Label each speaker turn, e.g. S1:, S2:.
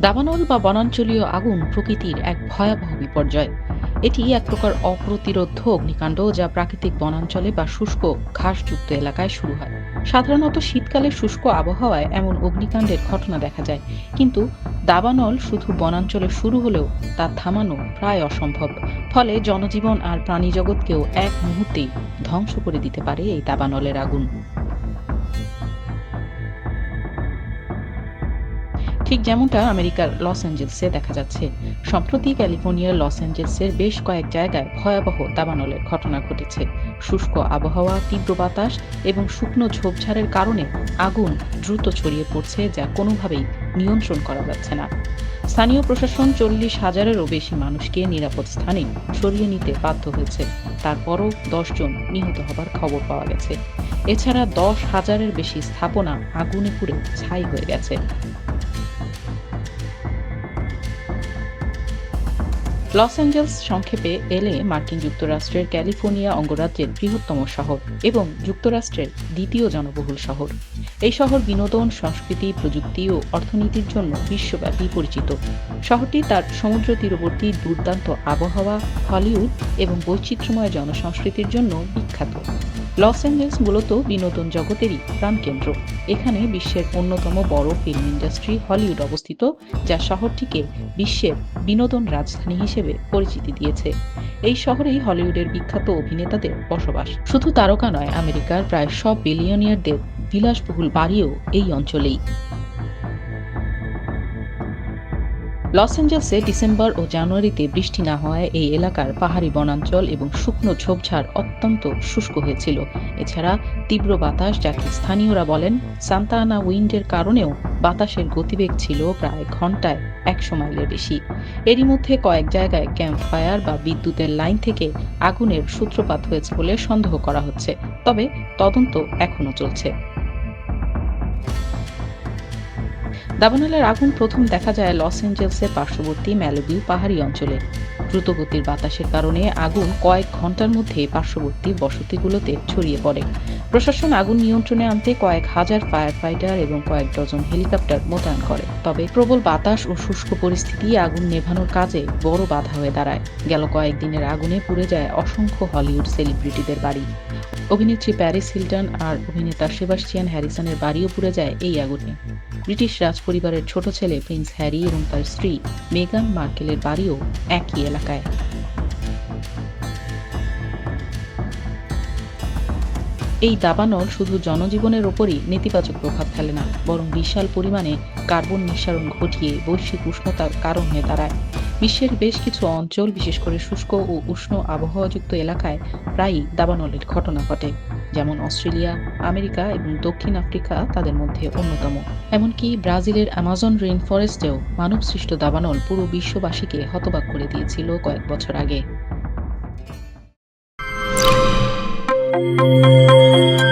S1: দাবানল বা বনাঞ্চলীয় আগুন প্রকৃতির এক ভয়াবহ বিপর্যয়। এটি এক প্রকার অপ্রতিরোধ্য অগ্নিকাণ্ড যা প্রাকৃতিক বনাঞ্চলে বা শুষ্ক, ঘাসযুক্ত এলাকায় শুরু হয়। সাধারণত শীতকালে শুষ্ক আবহাওয়ায় এমন অগ্নিকাণ্ডের ঘটনা দেখা যায়। কিন্তু দাবানল শুধু বনাঞ্চলে শুরু হলেও তা থামানো প্রায় অসম্ভব। ফলে জনজীবন আর প্রাণীজগৎকেও এক মুহূর্তেই ধ্বংস করে দিতে পারে এই দাবানলের আগুন। ঠিক যেমনটা আমেরিকার লস অ্যাঞ্জেলসে দেখা যাচ্ছে। সম্প্রতি ক্যালিফোর্নিয়ার লস অ্যাঞ্জেলসের বেশ কয়েক জায়গায় ভয়াবহ দাবানলের ঘটনা ঘটেছে। শুষ্ক আবহাওয়া, তীব্র বাতাস এবং শুকনো ঝোপঝাড়ের কারণে আগুন দ্রুত ছড়িয়ে পড়ছে যা কোনোভাবেই নিয়ন্ত্রণ করা যাচ্ছে না। স্থানীয় প্রশাসন চল্লিশ হাজারেরও বেশি মানুষকে নিরাপদ স্থানে সরিয়ে নিতে বাধ্য হয়েছে। তারপরও দশজন নিহত হবার খবর পাওয়া গেছে। এছাড়া দশ হাজারের বেশি স্থাপনা আগুনে পুড়ে ছাই হয়ে গেছে। লস অ্যাঞ্জেলস সংক্ষেপে এলে মার্কিন যুক্তরাষ্ট্রের ক্যালিফোর্নিয়া অঙ্গরাজ্যের বৃহত্তম শহর এবং যুক্তরাষ্ট্রের দ্বিতীয় জনবহুল শহর। এই শহর বিনোদন, সংস্কৃতি, প্রযুক্তি ও অর্থনীতির জন্য বিশ্বব্যাপী পরিচিত। শহরটি তার সমুদ্র তীরবর্তী দুর্দান্ত আবহাওয়া, হলিউড এবং বৈচিত্র্যময় জনসংস্কৃতির জন্য বিখ্যাত। লস অ্যাঞ্জেলস মূলত বিনোদন জগতেরই প্রাণকেন্দ্র। এখানে বিশ্বের অন্যতম বড় ফিল্ম ইন্ডাস্ট্রি হলিউড অবস্থিত, যা শহরটিকে বিশ্বের বিনোদন রাজধানী হিসেবে পরিচিতি দিয়েছে। এই শহরেই হলিউডের বিখ্যাত অভিনেতাদের বসবাস। শুধু তারকা নয়, আমেরিকার প্রায় সব বিলিয়নিয়ারদের বিলাসবহুল বাড়িও এই অঞ্চলেই। লস অ্যাঞ্জেলসে ডিসেম্বর ও জানুয়ারিতে বৃষ্টি না হওয়ায় এই এলাকার পাহাড়ি বনাঞ্চল এবং শুকনো ঝোপঝাড় অত্যন্ত শুষ্ক হয়েছিল। এছাড়া তীব্র বাতাস, যাকে স্থানীয়রা বলেন সান্তা আনা উইন্ডের কারণেও বাতাসের গতিবেগ ছিল প্রায় ঘন্টায় একশো মাইলের বেশি। এরই মধ্যে কয়েক জায়গায় ক্যাম্প ফায়ার বা বিদ্যুতের লাইন থেকে আগুনের সূত্রপাত হয়েছে বলে সন্দেহ করা হচ্ছে, তবে তদন্ত এখনও চলছে। দাবানলের আগুন প্রথম দেখা যায় লস অ্যাঞ্জেলসের পার্শ্ববর্তী ম্যালোবিউ পাহাড়ি অঞ্চলে। দ্রুতগতির বাতাসের কারণে আগুন কয়েক ঘণ্টার মধ্যে পার্শ্ববর্তী বসতিগুলোতে ছড়িয়ে পড়ে। প্রশাসন আগুন নিয়ন্ত্রণে আনতে কয়েক হাজার ফায়ার ফাইটার এবং কয়েক ডজন হেলিকপ্টার মোতায়েন করে। তবে প্রবল বাতাস ও শুষ্ক পরিস্থিতি আগুন নেভানোর কাজে বড় বাধা হয়ে দাঁড়ায়। গেল কয়েকদিনের আগুনে পুড়ে যায় অসংখ্য হলিউড সেলিব্রিটিদের বাড়ি। অভিনেত্রী প্যারিস হিলটন আর অভিনেতা সেবাস্টিয়ান হ্যারিসনের বাড়িও পুড়ে যায় এই আগুনে। ব্রিটিশ রাজপরিবারের ছোট ছেলে প্রিন্স হ্যারি এবং তার স্ত্রী মেগান মার্কেলের বাড়িও একই এলাকায়। এই দাবানল শুধু জনজীবনের ওপরই নেতিবাচক প্রভাব ফেলে না, বরং বিশাল পরিমাণে কার্বন নিঃসারণ ঘটিয়ে বৈশ্বিক উষ্ণতার কারণ হয়ে দাঁড়ায়। বিশ্বের বেশ কিছু অঞ্চল, বিশেষ করে শুষ্ক ও উষ্ণ আবহাওয়াযুক্ত এলাকায় প্রায়ই দাবানলের ঘটনা ঘটে। যেমন অস্ট্রেলিয়া, আমেরিকা এবং দক্ষিণ আফ্রিকা তাদের মধ্যে অন্যতম। এমনকি ব্রাজিলের অ্যামাজন রেইন ফরেস্টেও মানবসৃষ্ট দাবানল পুরো বিশ্ববাসীকে হতবাক করে দিয়েছিল কয়েক বছর আগে। Música